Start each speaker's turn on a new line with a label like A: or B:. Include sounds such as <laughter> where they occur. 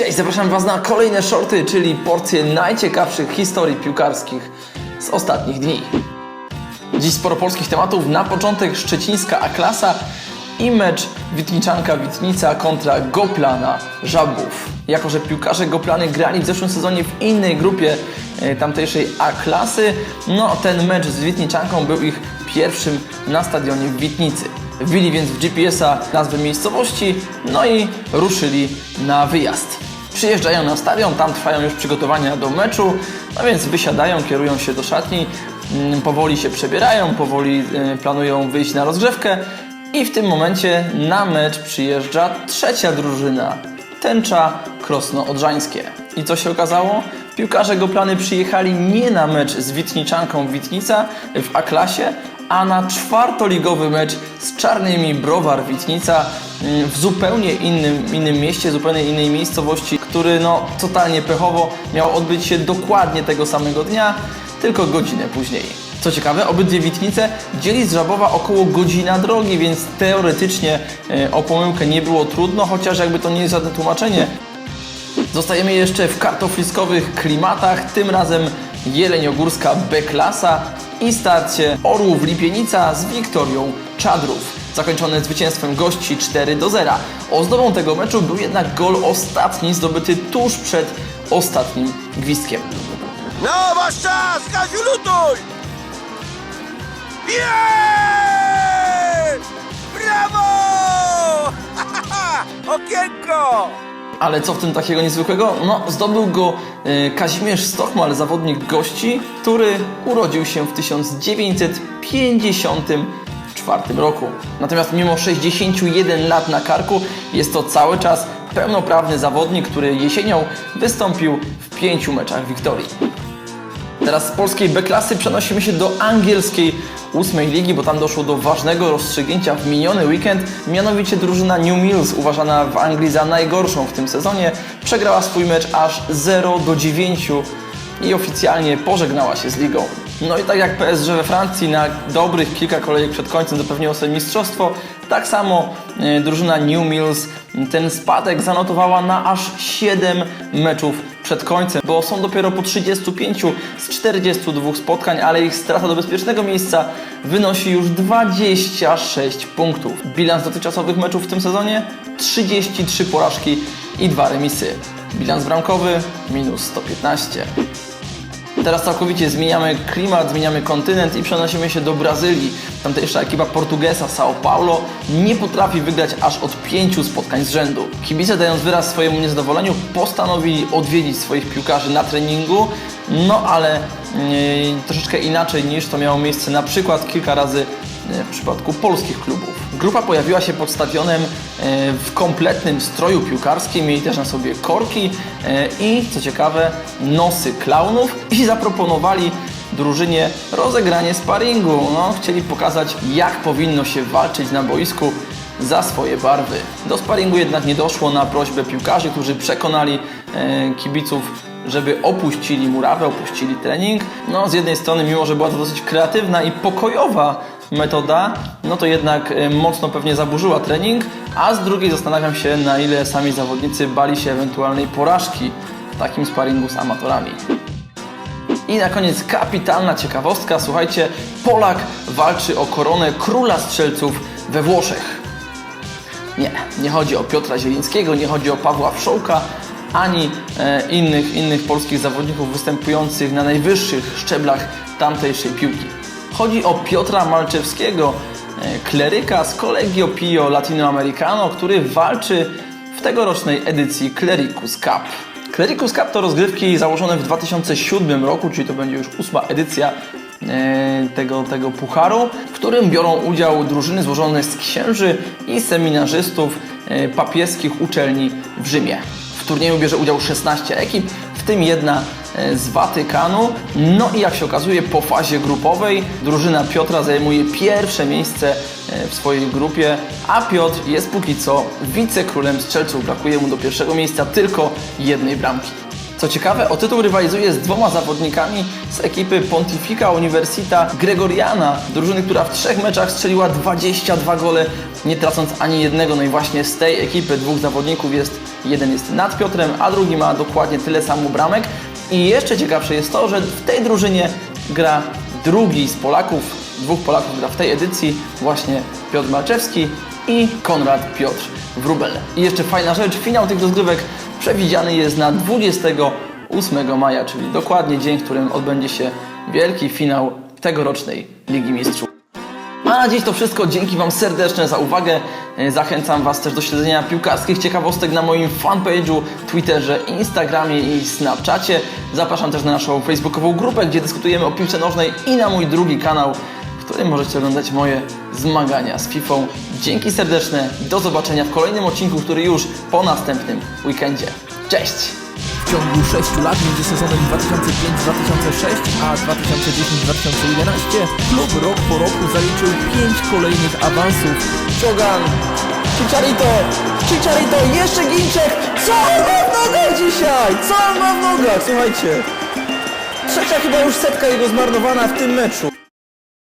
A: Cześć, zapraszam Was na kolejne shorty, czyli porcje najciekawszych historii piłkarskich z ostatnich dni. Dziś sporo polskich tematów. Na początek szczecińska A-klasa i mecz Witniczanka-Witnica kontra Goplana Żabów. Jako, że piłkarze Goplany grali w zeszłym sezonie w innej grupie e, tamtejszej A-klasy, no ten mecz z Witniczanką był ich pierwszym na stadionie w Witnicy. Wbili więc w GPS-a nazwę miejscowości, no i ruszyli na wyjazd. Przyjeżdżają na stadion, tam trwają już przygotowania do meczu, no więc wysiadają, kierują się do szatni, mm, powoli się przebierają, powoli y, planują wyjść na rozgrzewkę i w tym momencie na mecz przyjeżdża trzecia drużyna, Tęcza Krosno-Odrzańskie. I co się okazało? Piłkarze Goplany przyjechali nie na mecz z Witniczanką Witnica w A-klasie, a na czwartoligowy mecz z Czarnymi Browar Witnica mm, w zupełnie innym, innym mieście, zupełnie innej miejscowości, który no totalnie pechowo miał odbyć się dokładnie tego samego dnia, tylko godzinę później. Co ciekawe, obydwie Witnice dzieli z Żabowa około godzina drogi, więc teoretycznie e, o pomyłkę nie było trudno, chociaż jakby to nie jest żadne tłumaczenie. Zostajemy jeszcze w kartofliskowych klimatach, tym razem Jeleniogórska B-klasa i starcie Orłów Lipienica z Wiktorią Czadrów. Zakończone zwycięstwem gości 4 do 0. Ozdobą tego meczu był jednak gol ostatni zdobyty tuż przed ostatnim gwizdkiem.
B: No, masz czas! Kaziu, lutuj! Jest! Brawo! <laughs> Okienko!
A: Ale co w tym takiego niezwykłego? No, zdobył go e, Kazimierz Stochmal, zawodnik gości, który urodził się w 1954 roku. Natomiast mimo 61 lat na karku, jest to cały czas pełnoprawny zawodnik, który jesienią wystąpił w pięciu meczach Wiktorii. Teraz z polskiej B-klasy przenosimy się do angielskiej ósmej ligi, bo tam doszło do ważnego rozstrzygnięcia w miniony weekend. Mianowicie drużyna New Mills, uważana w Anglii za najgorszą w tym sezonie, przegrała swój mecz aż 0 do 9 i oficjalnie pożegnała się z ligą. No i tak jak PSG we Francji na dobrych kilka kolejek przed końcem zapewniło sobie mistrzostwo, tak samo e, drużyna New Mills ten spadek zanotowała na aż 7 meczów przed końcem, bo są dopiero po 35 z 42 spotkań, ale ich strata do bezpiecznego miejsca wynosi już 26 punktów. Bilans dotychczasowych meczów w tym sezonie 33 porażki i 2 remisy. Bilans bramkowy minus 115. Teraz całkowicie zmieniamy klimat, zmieniamy kontynent i przenosimy się do Brazylii. Tamtejsza ekipa Portugesa São Paulo nie potrafi wygrać aż od pięciu spotkań z rzędu. Kibice dając wyraz swojemu niezadowoleniu postanowili odwiedzić swoich piłkarzy na treningu, no ale yy, troszeczkę inaczej niż to miało miejsce na przykład kilka razy yy, w przypadku polskich klubów. Grupa pojawiła się pod stadionem e, w kompletnym stroju piłkarskim, mieli też na sobie korki e, i, co ciekawe, nosy klaunów i zaproponowali drużynie rozegranie sparingu. No, chcieli pokazać, jak powinno się walczyć na boisku za swoje barwy. Do sparingu jednak nie doszło na prośbę piłkarzy, którzy przekonali e, kibiców żeby opuścili murawę, opuścili trening. No, z jednej strony, mimo że była to dosyć kreatywna i pokojowa metoda, no to jednak e, mocno pewnie zaburzyła trening, a z drugiej zastanawiam się, na ile sami zawodnicy bali się ewentualnej porażki w takim sparingu z amatorami. I na koniec kapitalna ciekawostka, słuchajcie, Polak walczy o koronę króla strzelców we Włoszech. Nie, nie chodzi o Piotra Zielińskiego, nie chodzi o Pawła Wszołka, ani e, innych, innych polskich zawodników występujących na najwyższych szczeblach tamtejszej piłki. Chodzi o Piotra Malczewskiego, e, kleryka z Collegio Pio Latinoamericano, który walczy w tegorocznej edycji Clericus Cup. Clericus Cup to rozgrywki założone w 2007 roku, czyli to będzie już ósma edycja e, tego, tego pucharu, w którym biorą udział drużyny złożone z księży i seminarzystów e, papieskich uczelni w Rzymie. Turnieju bierze udział 16 ekip, w tym jedna e, z Watykanu. No i jak się okazuje, po fazie grupowej drużyna Piotra zajmuje pierwsze miejsce e, w swojej grupie, a Piotr jest póki co wicekrólem strzelców. Brakuje mu do pierwszego miejsca tylko jednej bramki. Co ciekawe, o tytuł rywalizuje z dwoma zawodnikami z ekipy Pontifica Universita Gregoriana, drużyny, która w trzech meczach strzeliła 22 gole nie tracąc ani jednego. No i właśnie z tej ekipy dwóch zawodników jest, jeden jest nad Piotrem, a drugi ma dokładnie tyle samo bramek. I jeszcze ciekawsze jest to, że w tej drużynie gra drugi z Polaków, dwóch Polaków gra w tej edycji, właśnie Piotr Malczewski i Konrad Piotr Wrubel. I jeszcze fajna rzecz, finał tych rozgrywek przewidziany jest na 28 maja, czyli dokładnie dzień, w którym odbędzie się wielki finał tegorocznej Ligi Mistrzów. A na dziś to wszystko. Dzięki Wam serdeczne za uwagę. E, Zachęcam Was też do śledzenia piłkarskich ciekawostek na moim fanpage'u, Twitterze, Instagramie i Snapchacie. Zapraszam też na naszą facebookową grupę, gdzie dyskutujemy o piłce nożnej i na mój drugi kanał, w którym możecie oglądać moje zmagania z FIFA. Dzięki serdeczne. Do zobaczenia w kolejnym odcinku, który już po następnym weekendzie. Cześć!
C: W ciągu 6 lat między sezonem 2005-2006 a 2010-2011 klub rok po roku zaliczył 5 kolejnych awansów.
A: Czogan! Chicharito! Chicharito! Jeszcze Ginczek! Co on ma w nogach dzisiaj? Co on ma w nogach? Słuchajcie. Trzecia chyba już setka jego zmarnowana w tym meczu.